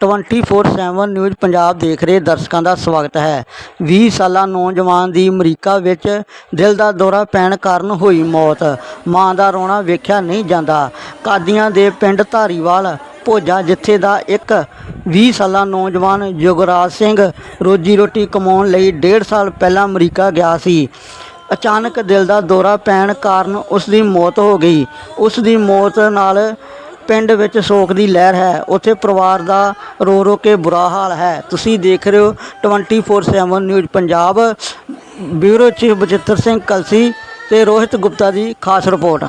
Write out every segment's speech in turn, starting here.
24/7 news Punjab ਦੇਖ ਰਹੇ ਦਰਸ਼ਕਾਂ ਦਾ ਸਵਾਗਤ ਹੈ। 20 ਸਾਲਾ ਨੌਜਵਾਨ ਦੀ ਅਮਰੀਕਾ ਵਿੱਚ ਦਿਲ ਦਾ ਦੌਰਾ ਪੈਣ ਕਾਰਨ ਹੋਈ ਮੌਤ। ਮਾਂ ਦਾ ਰੋਣਾ ਵੇਖਿਆ ਨਹੀਂ ਜਾਂਦਾ। ਕਾਦੀਆਂ ਦੇ ਪਿੰਡ ਧਾਰੀਵਾਲ ਭੋਜਾ, ਜਿੱਥੇ ਦਾ ਇੱਕ 20 ਸਾਲਾ ਨੌਜਵਾਨ ਯੁਗਰਾਜ ਸਿੰਘ ਰੋਜੀ ਰੋਟੀ ਕਮਾਉਣ ਲਈ 1.5 ਸਾਲ ਪਹਿਲਾਂ ਅਮਰੀਕਾ ਗਿਆ ਸੀ। ਅਚਾਨਕ ਦਿਲ ਦਾ ਦੌਰਾ ਪੈਣ ਕਾਰਨ ਉਸ ਦੀ ਮੌਤ ਹੋ ਗਈ। ਉਸ ਦੀ ਮੌਤ ਨਾਲ ਪਿੰਡ ਵਿੱਚ ਸ਼ੋਕ ਦੀ ਲਹਿਰ ਹੈ। ਉੱਥੇ ਪਰਿਵਾਰ ਦਾ ਰੋ ਰੋ ਕੇ ਬੁਰਾ ਹਾਲ ਹੈ। ਤੁਸੀਂ ਦੇਖ ਰਹੇ ਹੋ 24/7 news Punjab. Bureau chief Bachittar Singh Kalsi ਤੇ ਰੋਹਿਤ ਗੁਪਤਾ ਦੀ ਖਾਸ ਰਿਪੋਰਟ।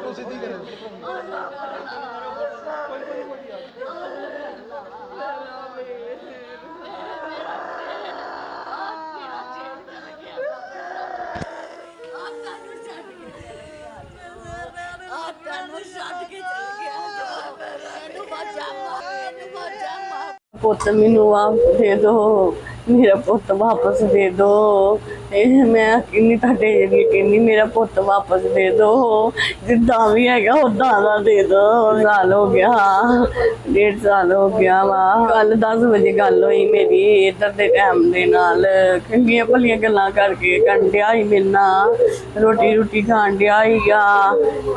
ਗਾ ਫੋਟੋ ਸਿੱਧੀ ਕਰੋ ਪੁੱਤ ਮੈਨੂੰ ਆ ਦੇ ਦੋ ਮੇਰਾ ਪੁੱਤ ਵਾਪਸ ਦੇ ਦੋ। ਇਹ ਮੈਂ ਕਿੰਨੀ ਤੁਹਾਡੇ ਜਿਹੜੀ ਕਹਿੰਦੀ, ਮੇਰਾ ਪੁੱਤ ਵਾਪਸ ਦੇ ਦੋ। ਜਿੱਦਾਂ ਵੀ ਹੈਗਾ ਉਦਾਂ ਦਾ ਦੇ ਦੋ। ਸਾਲ ਹੋ ਗਿਆ, ਡੇਢ ਸਾਲ ਹੋ ਗਿਆ ਵਾ। ਕੱਲ 10 ਵਜੇ ਗੱਲ ਹੋਈ ਮੇਰੀ, ਇੱਧਰ ਦੇ ਟਾਈਮ ਦੇ ਨਾਲ। ਚੰਗੀਆਂ ਭਲੀਆਂ ਗੱਲਾਂ ਕਰਕੇ ਕੰਡਿਆ ਹੀ ਮਿਲਣਾ ਰੋਟੀ ਰੋਟੀ ਖਾਣ ਡਿਆ ਹੀਗਾ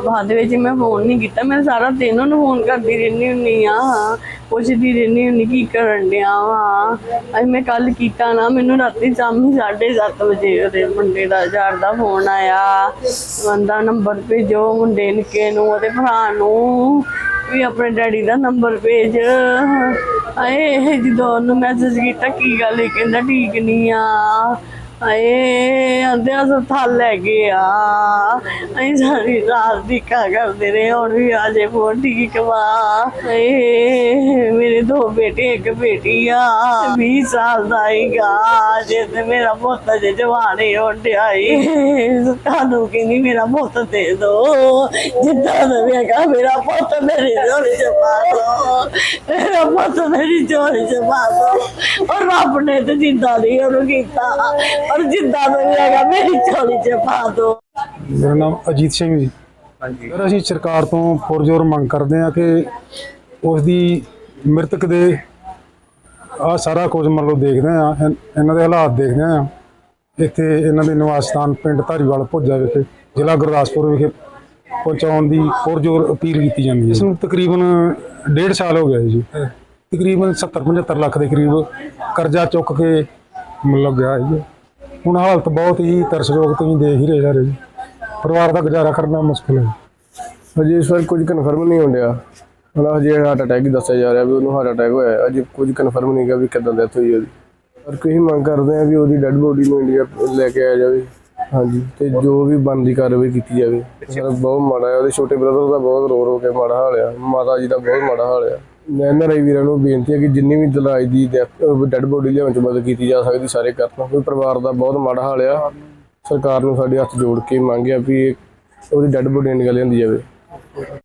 ਬਾਅਦ ਵਿੱਚ ਮੈਂ ਫੋਨ ਨਹੀਂ ਕੀਤਾ। ਮੈਂ ਸਾਰਾ ਦਿਨ ਉਹਨੂੰ ਫੋਨ ਕਰਦੀ ਰਹਿੰਦੀ ਹੁੰਨੀ ਆ। ਪੁੱਛਦੀ ਰਹਿੰਦੀ ਹੁੰਨੀ ਕੀ ਕਰਨ ਡਿਆ ਵਾ। ਅੱਜ ਮੈਂ ਕੱਲ ਕੀਤਾ ਨਾ, ਮੈਨੂੰ ਰਾਤੀ ਸ਼ਾਮੀ 7:30 ਵਜੇ ਉਹਦੇ ਮੁੰਡੇ ਦਾ, ਯਾਰ ਦਾ ਫੋਨ ਆਇਆ। ਬੰਦਾ ਨੰਬਰ ਭੇਜੋ ਮੁੰਡੇ ਨਿੱਕੇ ਨੂੰ, ਉਹਦੇ ਭਰਾ ਨੂੰ, ਵੀ ਆਪਣੇ ਡੈਡੀ ਦਾ ਨੰਬਰ ਭੇਜ। ਆਏ ਜਦੋਂ ਉਹਨੂੰ ਮੈਸੇਜ ਕੀਤਾ, ਕੀ ਗੱਲ ਇਹ ਕਹਿੰਦਾ ਠੀਕ ਨਹੀਂ ਆ। ਆਏ ਆਂਦੇ ਹਸਪਤਾਲ ਲੈ ਗਏ ਅਸੀਂ ਸਾਰੀ ਰਾਤ ਦੀ ਕਾ ਕਰਦੇ ਰਹੇ, ਹੁਣ ਵੀ ਆ ਫੋਨ ਠੀਕ ਵਾ ਆਏ, ਮੇਰੇ ਦੋ ਬੇਟੇ, ਇੱਕ ਬੇਟੀ ਆ 20 ਸਾਲ ਦਾ ਹੀਗਾ। ਜੇ ਤੇ ਮੇਰਾ ਪੁੱਤ ਜੇ ਜਵਾਨੇ ਉੱਡਿਆਈ ਤੁਹਾਨੂੰ ਕਹਿੰਦੀ ਮੇਰਾ ਪੁੱਤ ਦੇ ਦੋ। ਜਿੱਦਾਂ ਦਾ ਵੀ ਮੇਰਾ ਪੁੱਤ ਮੇਰੇ ਝੋਲੀ ਚ ਪਾ ਦੋ। ਮੇਰਾ ਪੁੱਤ ਮੇਰੀ ਝੋਲੀ ਚ ਪਾ ਦੋ। ਔਰ ਰੱਬ ਨੇ ਤੇ ਜਿੰਦਾ ਨਹੀਂ ਉਹਨੂੰ ਕੀਤਾ। ਔਰ ਜਿੱਦਾਂ ਦਾ ਵੀ ਹੈਗਾ ਮੇਰੀ ਝੋਲੀ ਚ ਪਾ ਦੋ। ਮੇਰਾ ਨਾਮ ਅਜੀਤ ਸਿੰਘ ਜੀ। ਹਾਂਜੀ। ਸਰ ਅਸੀਂ ਸਰਕਾਰ ਤੋਂ ਪੁਰਜ਼ੋਰ ਮੰਗ ਕਰਦੇ ਹਾਂ ਕਿ ਉਸ ਦੀ ਮ੍ਰਿਤਕ ਦੇ ਆ ਸਾਰਾ ਕੁਝ ਮਤਲਬ ਦੇਖਦੇ ਆ ਇਹਨਾਂ ਦੇ ਹਾਲਾਤ ਦੇਖਦੇ ਆ ਇੱਥੇ ਇਹਨਾਂ ਦੇ ਨਿਵਾਸ ਸਥਾਨ ਪਿੰਡ ਧਾਰੀਵਾਲ ਭੋਜਾ ਵਿਖੇ ਜ਼ਿਲ੍ਹਾ ਗੁਰਦਾਸਪੁਰ ਵਿਖੇ ਪਹੁੰਚਾਉਣ ਦੀ ਪੁਰਜ਼ੋਰ ਅਪੀਲ ਕੀਤੀ ਜਾਂਦੀ ਹੈ। ਇਸ ਨੂੰ ਤਕਰੀਬਨ ਡੇਢ ਸਾਲ ਹੋ ਗਿਆ ਜੀ। ਤਕਰੀਬਨ 70 75 ਲੱਖ ਦੇ ਕਰੀਬ ਕਰਜ਼ਾ ਚੁੱਕ ਕੇ ਮਤਲਬ ਗਿਆ ਜੀ। ਹੁਣ ਹਾਲਤ ਬਹੁਤ ਹੀ ਤਰਸਯੋਗ ਤੁਸੀਂ ਦੇਖ ਹੀ ਰਹੇ ਸਾਰੇ ਜੀ। ਪਰਿਵਾਰ ਦਾ ਗੁਜ਼ਾਰਾ ਕਰਨਾ ਮੁਸ਼ਕਲ ਹੈ। ਅਜੇ ਇਸ ਕੁਝ ਕਨਫਰਮ ਨਹੀਂ ਹੁੰਦਿਆ ਹੁਣ ਹਜੇ ਹਾਰਟ ਅਟੈਕ ਹੀ ਦੱਸਿਆ ਜਾ ਰਿਹਾ ਵੀ ਉਹਨੂੰ ਹਾਰਟ ਅਟੈਕ ਹੋਇਆ। ਅਜੇ ਕੁਝ ਕਨਫਰਮ ਨਹੀਂ ਗਾ ਵੀ ਕਿੱਦਾਂ ਡੈਥ ਹੋਈ ਉਹਦੀ। ਪਰ ਕੋਈ ਮੰਗ ਕਰਦੇ ਆ ਵੀ ਉਹਦੀ ਡੈੱਡ ਬੋਡੀ ਨੂੰ ਇੰਡੀਆ ਲੈ ਕੇ ਆਇਆ ਜਾਵੇ। ਹਾਂਜੀ, ਤੇ ਜੋ ਵੀ ਬਣਦੀ ਕਾਰਵਾਈ ਕੀਤੀ ਜਾਵੇ। ਬਹੁਤ ਮਾੜਾ ਹੈ। ਉਹਦੇ ਛੋਟੇ ਬ੍ਰਦਰ ਦਾ ਬਹੁਤ ਰੋ ਰੋ ਕੇ ਮਾੜਾ ਹਾਲ ਆ। ਮਾਤਾ ਜੀ ਦਾ ਬਹੁਤ ਮਾੜਾ ਹਾਲ ਆ। ਮੈਂ ਇਹਨਾਂ ਰਾਈ ਵੀਰਾਂ ਨੂੰ ਬੇਨਤੀ ਹੈ ਕਿ ਜਿੰਨੀ ਵੀ ਦਲਾਈ ਦੀ ਡੈੱਡ ਬੋਡੀ ਲਿਆਉਣ ਚ ਮਦਦ ਕੀਤੀ ਜਾ ਸਕਦੀ, ਸਾਰੇ ਕਰਨ। ਕੋਈ ਪਰਿਵਾਰ ਦਾ ਬਹੁਤ ਮਾੜਾ ਹਾਲ ਆ। ਸਰਕਾਰ ਨੂੰ ਸਾਡੇ ਹੱਥ ਜੋੜ ਕੇ ਮੰਗਿਆ ਵੀ ਉਹਦੀ ਡੈੱਡ ਬੋਡੀ ਨਿਕਲ ਲਿਆਂਦੀ ਜਾਵੇ।